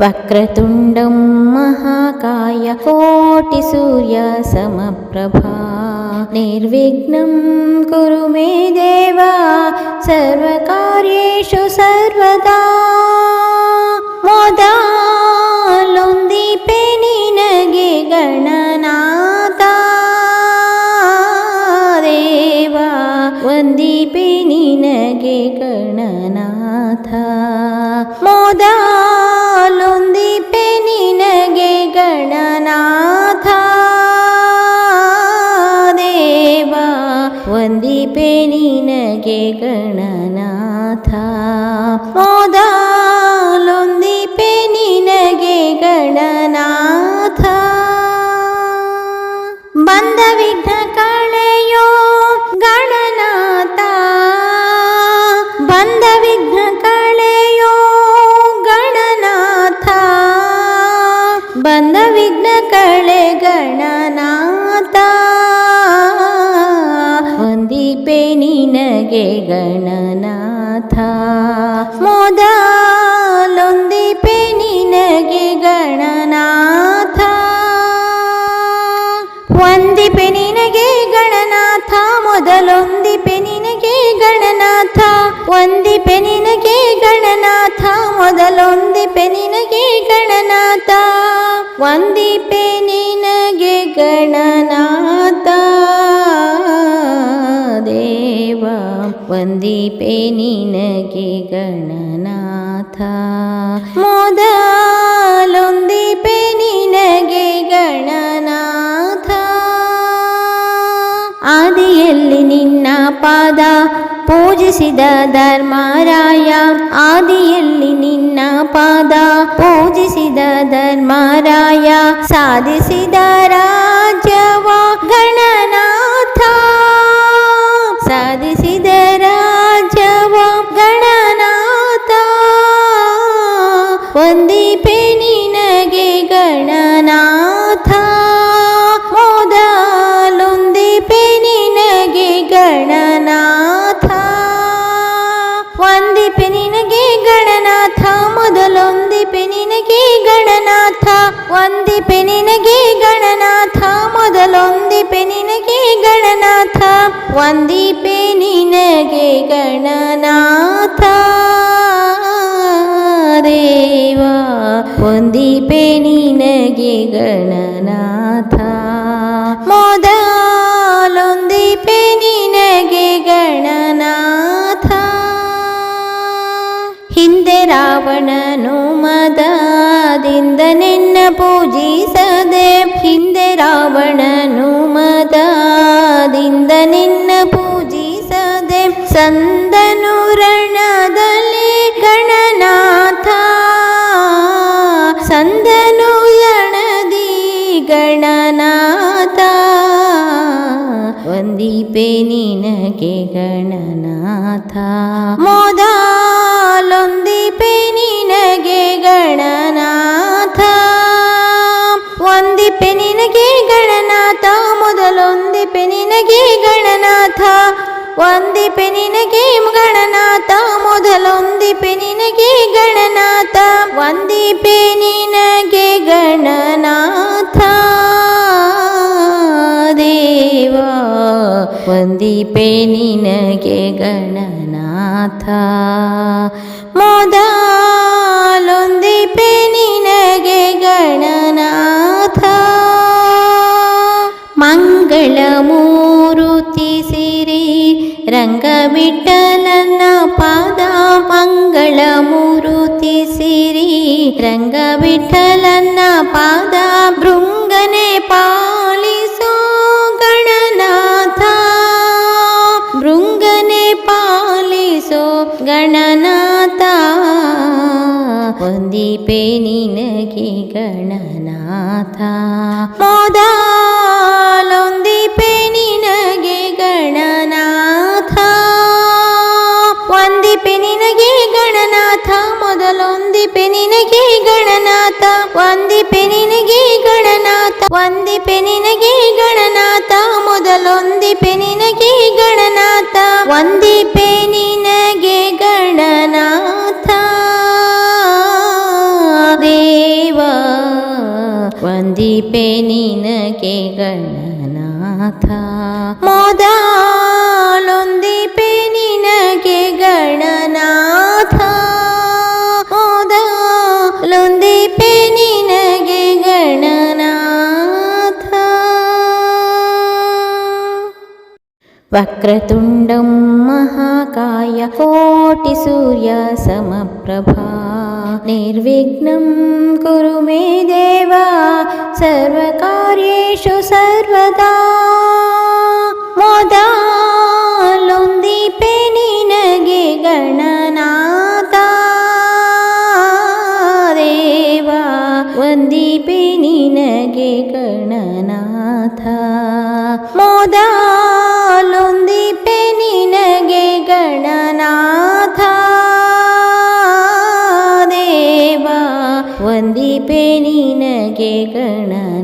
वक्रतुण्डं महाकाय कोटिसूर्य समप्रभा निर्विघ्नं कुरु मे देव सर्वकार्येषु सर्वदा ಗಣನಾಥ ಮೊದಲೊಂದಿಪೆ ನಿನಗೆ ಗಣನಾಥ. ಬಂದ ವಿಘ್ನ ಕಳೆಯೋ ಗಣನಾಥ. ಬಂದ ವಿಘ್ನ ಕಳೆಯೋ ಗಣನಾಥ. ಬಂದ ವಿಘ್ನ ಕಳೆ ಗಣನಾಥ. ನಿನಗೆ ಗಣನಾಥ. ಮೊದಲೊಂದಿಪೆ ನಿನಗೆ ಗಣನಾಥ. ಒಂದಿಪೆ ನಿನಗೆ ಗಣನಾಥ, ಮೊದಲೊಂದಿಪೆ ನಿನಗೆ ಗಣನಾಥ. ಒಂದಿಪೆ ನಿನಗೆ ಗಣನಾಥ, ಮೊದಲೊಂದಿಪೆ ನಿನಗೆ ಗಣನಾಥ. ಒಂದಿಪೆ ನಿನಗೆ ಗಣನಾಥ. ದೇವ ಒಂದಿಪೆ ನಿನಗೆ ಗಣನಾಥ. ಮೊದಲೊಂದಿಪೆ ನಿನಗೆ ಗಣನಾಥ. ಆದಿಯಲ್ಲಿ ನಿನ್ನ ಪಾದ ಪೂಜಿಸಿದ ಧರ್ಮರಾಯ. ಆದಿಯಲ್ಲಿ ನಿನ್ನ ಪಾದ ಪೂಜಿಸಿದ ಧರ್ಮರಾಯ. ಸಾಧಿಸಿದ ರಾಜ್ಯವ ನಿನಗೆ ಗಣನಾಥ ಮೊದಲೊಂದಿಪೆ ನಿನಗೆ ಗಣನಾಥ ಒಂದಿಪೆ ನಿನಗೆ ಗಣನಾಥ ಮೊದಲೊಂದಿಪೆ ನಿನಗೆ ಗಣನಾಥ ಒಂದಿಪೆ ನಿನಗೆ ಗಣನಾಥ. ರಾವಣನು ಮದದಿಂದ ನಿನ್ನ ಪೂಜಿಸದೆ, ಹಿಂದೆ ರಾವಣನು ಮದದಿಂದ ನಿನ್ನ ಪೂಜಿಸದೆ, ಸಂದನು ರಣದಲ್ಲಿ ಗಣನಾಥ. ಸಂದನು ರಣದಿ ಗಣನಾಥ. ಒಂದಿಪೆ ನಿನಗೆ ಗಣನಾಥ. ಮೊದಲೊಂದಿಪೆ ನಿನಗೆ ಗಣನಾಥ ಒಂದಿಪೆ ನಿನಗೆ ಗಣನಾಥ, ಮೊದಲೊಂದಿಪೆ ನಿನಗೆ ಗಣನಾಥ ಒಂದಿಪೆ ನಿನಗೆ ಗಣನಾಥ. ದೇವ ಒಂದಿಪೆ ನಿನಗೆ ಗಣನಾಥ. ಮೊದಲೊಂದಿಪೆ ರಂಗ ವಿಠಲನ ಪಾದ ಮಂಗಳ ರಂಗ ವಿಠಲನ ಪಾದ ಭೃಂಗನೆ ಪಾಲಿಸೋ ಗಣನಾಥ. ಭೃಂಗನೆ ಪಾಲಿಸೋ ಗಣನಾಥ. ಒಂದಿಪೆ ನಿನಗೆ ಗಣನಾಥ. ಗಣನಾಥ ಮೊದಲೊಂದಿಪೆ ನಿನಗೆ ಗಣನಾಥ, ಒಂದಿಪೆ ನಿನಗೆ ಗಣನಾಥ, ಒಂದಿಪೆ ನಿನಗೆ ಗಣನಾಥ, ಮೊದಲೊಂದಿಪೆ ನಿನಗೆ ಗಣನಾಥ, ಒಂದಿಪೆ ನಿನಗೆ ಗಣನಾಥ. ವಂದಿಪೆ ನಿನಗೆ ಗಣನಾಥ. ಮೊದಲೊಂದಿಪೆ ನಿನಗೆ ಗಣನಾಥ. वक्रतुण्डं महाकाय कोटिसूर्यसमप्रभा निर्विघ्नं कुरु मे देवा सर्वकार्येषु सर्वदा मोदा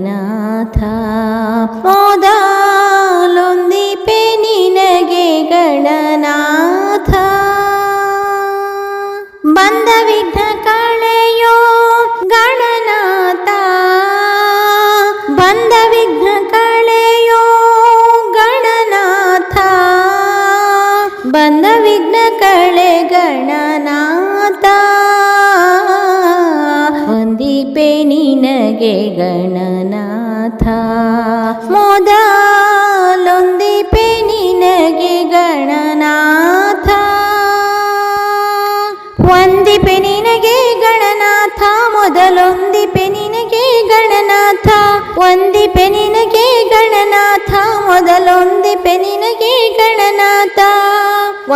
ಗಣನಾಥ ಮೊದಲೊಂದಿಪೆ ನಿನಗೆ ಗಣನಾಥ. ಬಂದ ವಿಘ್ನ ಕಳೆಯೋ ಗಣನಾಥ. ಬಂದ ವಿಘ್ನ ಕಳೆಯೋ ಗಣನಾಥ. ಬಂದ ವಿಘ್ನ ಕಳೆ ಗಣನಾಥ. ಒಂದಿಪೆ ನಿನಗೆ ಗಣನಾಥ.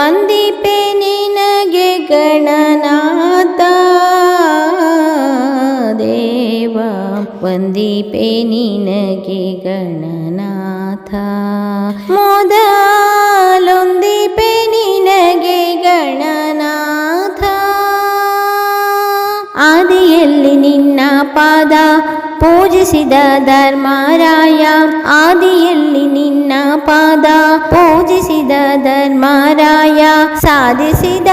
ವಂದಿಪೆ ನಿನಗೆ ಗಣನಾಥ ದೇವ ವಂದಿಪೆ ನಿನಗೆ ಗಣನಾಥ. ಮೊದಲೊಂದಿಪೆ ಪೂಜಿಸಿದ ಧರ್ಮರಾಯ ಆದಿಯಲ್ಲಿ ನಿನ್ನ ಪಾದ. ಪೂಜಿಸಿದ ಧರ್ಮರಾಯ ಸಾಧಿಸಿದ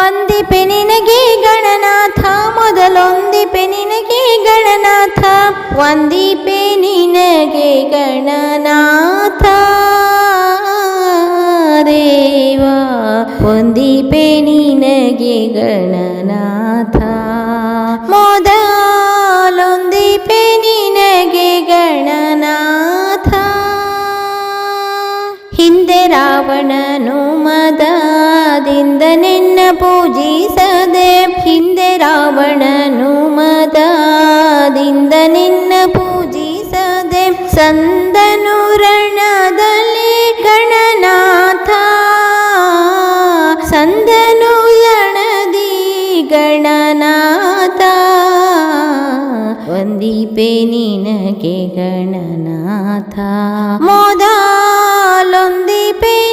ವಂದಿಪೆ ನಿನಗೆ ಗಣನಾಥ, ಮೊದಲೊಂದಿಪೆ ನಿನಗೆ ಗಣನಾಥ, ವಂದಿಪೆ ನಿನಗೆ ಗಣನಾಥ. ದೇವ, ವಂದಿಪೆ ನಿನಗೆ ಗಣನಾಥ. ಮೊದಲೊಂದಿಪೆ ನಿನಗೆ ಗಣನಾಥ. ಹಿಂದೆ ರಾವಣನು ಪೂಜಿಸದೆ ಹಿಂದೆ ರಾವಣನು ಮದದಿಂದ ನಿನ್ನ ಪೂಜಿಸದೆ ಸಂದನು ರಣದಲ್ಲಿ ಗಣನಾಥ. ಸಂದನು ರಣದಿ ಗಣನಾಥ. ವಂದಿಪೆ ನಿನಗೆ ಗಣನಾಥ. ಮೊದಲೊಂದಿಪೆ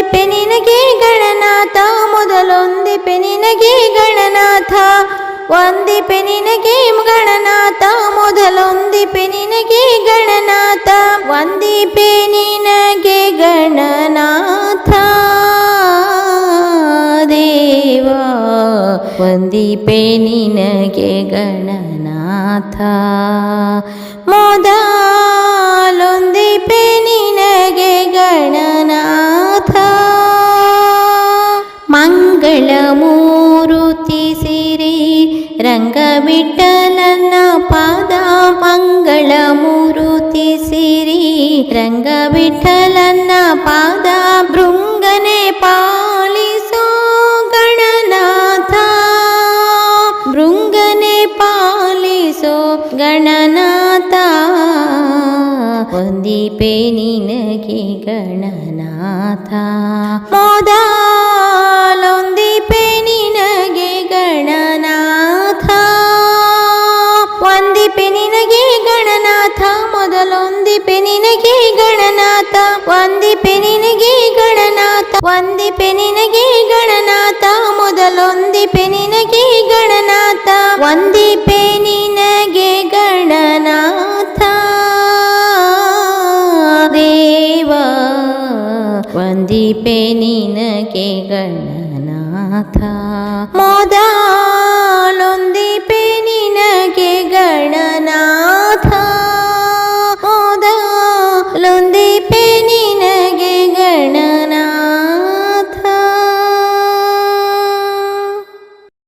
ವಂದಿಪೆ ನಿನಗೆ ಗಣನಾಥ, ಮೊದಲೊಂದಿಪೆ ನಿನಗೆ ಗಣನಾಥ. ವಂದಿಪೆ ನಿನಗೆ ಗಣನಾಥ, ಮೊದಲೊಂದಿಪೆ ನಿನಗೆ ಗಣನಾಥ. ವಂದಿಪೆ ನಿನಗೆ ಗಣನಾಥ. ದೇವ ವಂದಿಪೆ ನಿನಗೆ ಗಣನಾಥ. ಮೊದಲೊಂದಿಪೆ ನಿನಗೆ ಗಣನಾಥ. ಮಂಗಳ ಮೂರುತಿ ಸಿರಿ ರಂಗವಿಠಲನ ಪಾದ ಮಂಗಳ ಮೂರುತಿ ಸಿರಿ ರಂಗವಿಠಲನ ಪಾದ ಭೃಂಗನೆ ಪಾಲಿಸೋ ಗಣನಾಥ ಭೃಂಗನೆ ಪಾಲಿಸೋ ಗಣನಾಥ ವಂದಿಪೆ ಗಣನಾಥ ಒಂದಿ ನಿನಗೆ ಗಣನಾಥ ಒಂದಿ ನಿನಗೆ ಗಣನಾಥ, ಮೊದಲೊಂದಿಪೆ ನಿನಗೆ ಗಣನಾಥ ಒಂದಿ ನಿನಗೆ ಗಣನಾಥ. ದೇವ ಒಂದಿ ನಿನಗೆ ಗಣನಾಥ. ಮೊದಲೊಂದಿ